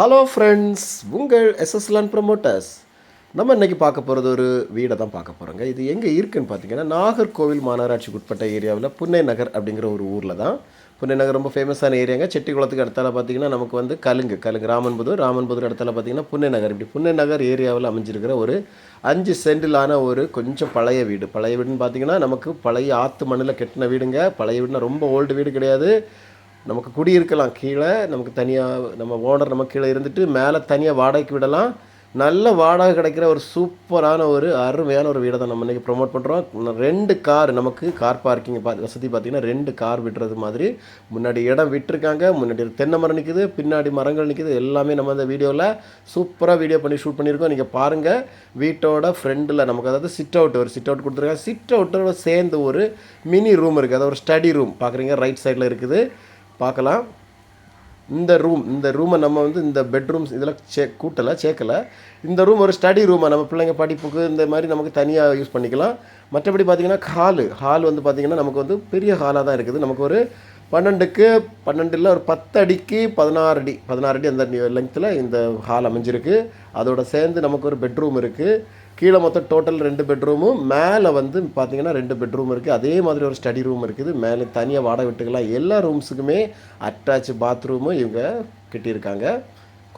Hello friends உங்கள் எஸ்எஸ்லான் promoters நம்ம இன்றைக்கி பார்க்க போகிறது ஒரு வீடை தான் பார்க்க போகிறோங்க இது எங்கே இருக்குன்னு பார்த்தீங்கன்னா நாகர்கோவில் மாநகராட்சிக்கு உட்பட்ட ஏரியாவில் புன்னை நகர் அப்படிங்கிற ஒரு ஊரில் தான். புன்னை நகர் ரொம்ப ஃபேமஸான ஏரியாங்க. செட்டிக்குளத்துக்கு அடுத்தால பார்த்தீங்கன்னா நமக்கு வந்து கலுங்கு கலுங்கு ராமன்புதூர். ராமன்புதூர் இடத்துல பார்த்தீங்கன்னா புன்னை நகர். இப்படி புன்னை நகர் ஏரியாவில் அமைஞ்சிருக்கிற ஒரு அஞ்சு சென்டிலான ஒரு கொஞ்சம் பழைய வீடு. பழைய வீடுன்னு பார்த்தீங்கன்னா நமக்கு பழைய ஆற்று மண்ணில் கட்டின வீடுங்க. பழைய வீடுனா ரொம்ப ஓல்டு வீடு கிடையாது. நமக்கு குடியிருக்கலாம். கீழே நமக்கு தனியாக நம்ம ஓனர் நம்ம கீழே இருந்துட்டு மேலே தனியாக வாடகைக்கு விடலாம். நல்ல வாடகை கிடைக்கிற ஒரு சூப்பரான ஒரு அருமையான ஒரு வீடை தான் நம்ம இன்றைக்கி ப்ரொமோட் பண்ணுறோம் ரெண்டு கார் நமக்கு கார் பார்க்கிங் பா வசதி பார்த்திங்கன்னா ரெண்டு கார் விடுறது மாதிரி. முன்னாடி இடம் விட்டுருக்காங்க முன்னாடி ஒரு தென்னை மரம் நிற்குது பின்னாடி மரங்கள் நிற்குது எல்லாமே நம்ம அந்த வீடியோவில் சூப்பராக வீடியோ பண்ணி ஷூட் பண்ணியிருக்கோம். நீங்கள் பாருங்கள் வீட்டோட ஃப்ரெண்டில் நமக்கு அதாவது சிட் அவுட் ஒரு சிட் அவுட் கொடுத்துருக்காங்க. சிட் அவுட்டோட சேர்ந்து ஒரு மினி ரூம் இருக்குது அதாவது ஒரு ஸ்டடி ரூம் பார்க்குறீங்க ரைட் சைடில் இருக்குது. பார்க்கலாம். இந்த ரூம் இந்த ரூமை நம்ம வந்து இந்த பெட்ரூம்ஸ் இதெல்லாம் சே கூட்டலை சேர்க்கலை. இந்த ரூம் ஒரு ஸ்டடி ரூமை நம்ம பிள்ளைங்க படிப்புக்கு இந்த மாதிரி நமக்கு தனியாக யூஸ் பண்ணிக்கலாம். மற்றபடி பார்த்திங்கன்னா ஹாலு ஹால் வந்து பார்த்திங்கன்னா நமக்கு வந்து பெரிய ஹாலாக தான் இருக்குது. நமக்கு ஒரு பன்னெண்டுக்கு பன்னெண்டில் ஒரு பத்து அடிக்கு பதினாறு அடி பதினாறு அடி அந்த லெங்க்த்தில் இந்த ஹால் அமைஞ்சிருக்கு. அதோட சேர்ந்து நமக்கு ஒரு பெட்ரூம் இருக்குது கீழே மொத்தம் டோட்டல் ரெண்டு பெட்ரூமும் மேலே வந்து பார்த்தீங்கன்னா ரெண்டு பெட்ரூம் இருக்குது அதே மாதிரி ஒரு ஸ்டடி ரூம் இருக்குது. மேலே தனியாக வாடகை விட்டுக்கலாம் எல்லா ரூம்ஸுக்குமே அட்டாச் பாத்ரூமும் இவங்க கட்டியிருக்காங்க.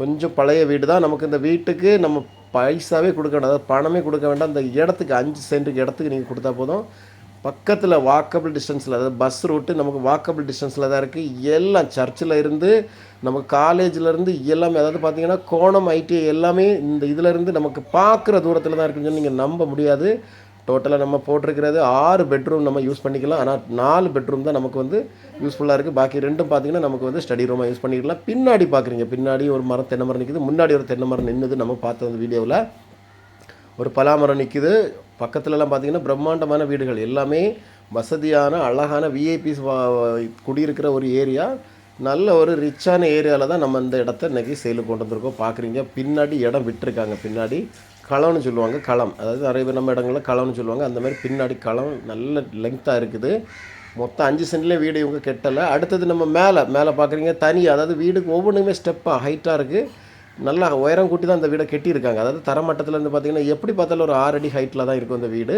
கொஞ்சம் பழைய வீடு தான். நமக்கு இந்த வீட்டுக்கு நம்ம பைசாவே கொடுக்க வேண்டாம். அதாவது பணமே கொடுக்க வேண்டாம். அந்த இடத்துக்கு அஞ்சு சென்ட்டுக்கு இடத்துக்கு நீங்கள் கொடுத்தா போதும். பக்கத்தில் வாக்கபிள் டிஸ்டன்ஸில் அதாவது பஸ் ரூட்டு நமக்கு வாக்கபிள் டிஸ்டன்ஸில் தான் இருக்குது எல்லாம் சர்ச்சில் இருந்து நமக்கு காலேஜிலேருந்து எல்லாமே அதாவது பார்த்தீங்கன்னா கோணம் ஐடி எல்லாமே இந்த இதிலேருந்து நமக்கு பார்க்குற தூரத்தில் தான் இருக்குன்னு சொல்லி நீங்கள் நம்ப முடியாது. டோட்டலாக நம்ம போட்டிருக்கிறது ஆறு பெட்ரூம் நம்ம யூஸ் பண்ணிக்கலாம். ஆனால் நாலு பெட்ரூம் தான் நமக்கு வந்து யூஸ்ஃபுல்லாக இருக்குது பாக்கி ரெண்டும் பார்த்தீங்கன்னா நமக்கு வந்து ஸ்டடி ரூமாக யூஸ் பண்ணிக்கலாம் பின்னாடி பார்க்குறீங்க பின்னாடி ஒரு மரம் தென்னை மரம் நிற்குது முன்னாடி ஒரு தென்னை மரம் நின்றுது நம்ம பார்த்த அந்த வீடியோவில் ஒரு பலாமரம் நிற்குது பக்கத்துலலாம் பார்த்தீங்கன்னா பிரம்மாண்டமான வீடுகள். எல்லாமே வசதியான அழகான விஐபிஸ் குடியிருக்கிற ஒரு ஏரியா. நல்ல ஒரு ரிச்சான ஏரியாவில் தான் நம்ம இந்த இடத்த இன்றைக்கி சேலுக்கு கொண்டு வந்திருக்கோம். பார்க்குறீங்க பின்னாடி இடம் விட்டுருக்காங்க. பின்னாடி களம்னு சொல்லுவாங்க. களம். அதாவது நிறைய பேர் நம்ம இடங்களில் களம்னு சொல்லுவாங்க. அந்த மாதிரி பின்னாடி களம் நல்ல லெங்க்த்தாக இருக்குது. மொத்தம் அஞ்சு சென்ட்லேயே வீடு இவங்க கெட்டலை. அடுத்தது நம்ம மேலே. மேலே பார்க்குறீங்க தனி. அதாவது வீடுக்கு ஒவ்வொன்றுமே ஸ்டெப்பாக ஹைட்டாக இருக்குது நல்லா உயரம் கூட்டி தான் அந்த வீடை கட்டியிருக்காங்க. அதாவது தரமட்டத்தில் இருந்து பார்த்தீங்கன்னா எப்படி பார்த்தாலும் ஒரு ஆறு அடி ஹைட்டில் தான் இருக்கும் இந்த வீடு.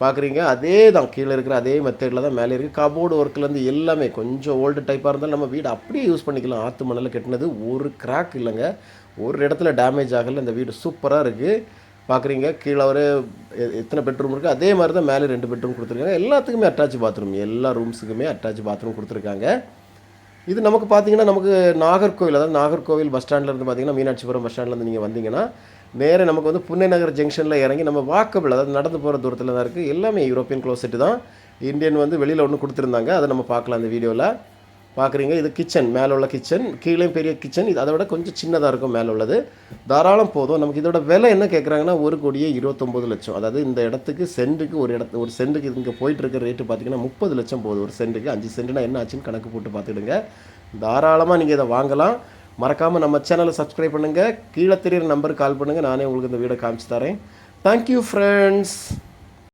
பார்க்குறீங்க அதே தான் கீழே இருக்கிற அதே மெத்தடில் தான் மேலே இருக்குது கபோர்டு ஒர்க்லேருந்து எல்லாமே கொஞ்சம் ஓல்டு டைப்பாக இருந்தாலும் நம்ம வீடு அப்படியே யூஸ் பண்ணிக்கலாம். ஆற்று மணலில் கட்டினது ஒரு கிராக் இல்லைங்க. ஒரு இடத்துல டேமேஜ் ஆகலை. இந்த வீடு சூப்பராக இருக்குது பார்க்குறீங்க கீழே ஒரு எத்தனை பெட்ரூம் இருக்குது அதே மாதிரி தான் மேலே ரெண்டு பெட்ரூம் கொடுத்துருக்காங்க. எல்லாத்துக்குமே அட்டாச் பாத்ரூம் எல்லா ரூம்ஸுக்குமே அட்டாச் பாத்ரூம் கொடுத்துருக்காங்க. இது நமக்கு பார்த்தீங்கன்னா நமக்கு நாகர்கோவில் அதாவது நாகர்கோவில் பஸ் ஸ்டாண்ட்லேருந்து பார்த்தீங்கன்னா மீனாட்சிபுரம் பஸ் ஸ்டாண்ட்லேருந்து நீங்கள் வந்தீங்கன்னா நேராக நமக்கு வந்து புன்னை நகர் ஜங்ஷனில் இறங்கி நம்ம வாக்கபிள் அதாவது நடந்து போகிற தூரத்தில் தான் இருக்குது எல்லாமே யூரோப்பியன் க்ளோசெட்டு தான். இந்தியன் வந்து வெளியில் ஒன்று கொடுத்துருந்தாங்க. அதை நம்ம பார்க்கலாம் அந்த வீடியோவில் பார்க்குறீங்க. இது கிச்சன் மேலே உள்ள கிச்சன் கீழே பெரிய கிச்சன் இது அதை விட கொஞ்சம் சின்னதாக இருக்கும் மேலே உள்ளது தாராளம் போதும். நமக்கு இதோட விலை என்ன கேட்குறாங்கன்னா ஒரு கோடியே இருபத்தொம்போது லட்சம். அதாவது இந்த இடத்துக்கு சென்ட்டுக்கு ஒரு இடத்து ஒரு சென்ட்டுக்கு இங்கே போயிட்டுருக்க ரேட்டு பார்த்தீங்கன்னா முப்பது லட்சம் போகுது ஒரு சென்ட்டுக்கு அஞ்சு சென்ட்டுனா என்ன ஆச்சுன்னு கணக்கு போட்டு பார்த்துடுங்க. தாராளமாக நீங்கள் இதை வாங்கலாம். மறக்காமல் நம்ம சேனலை சப்ஸ்கிரைப் பண்ணுங்கள் கீழே தெரியுற நம்பருக்கு கால் பண்ணுங்கள் நானே உங்களுக்கு இந்த வீடை காமிச்சு தரேன். Thank you friends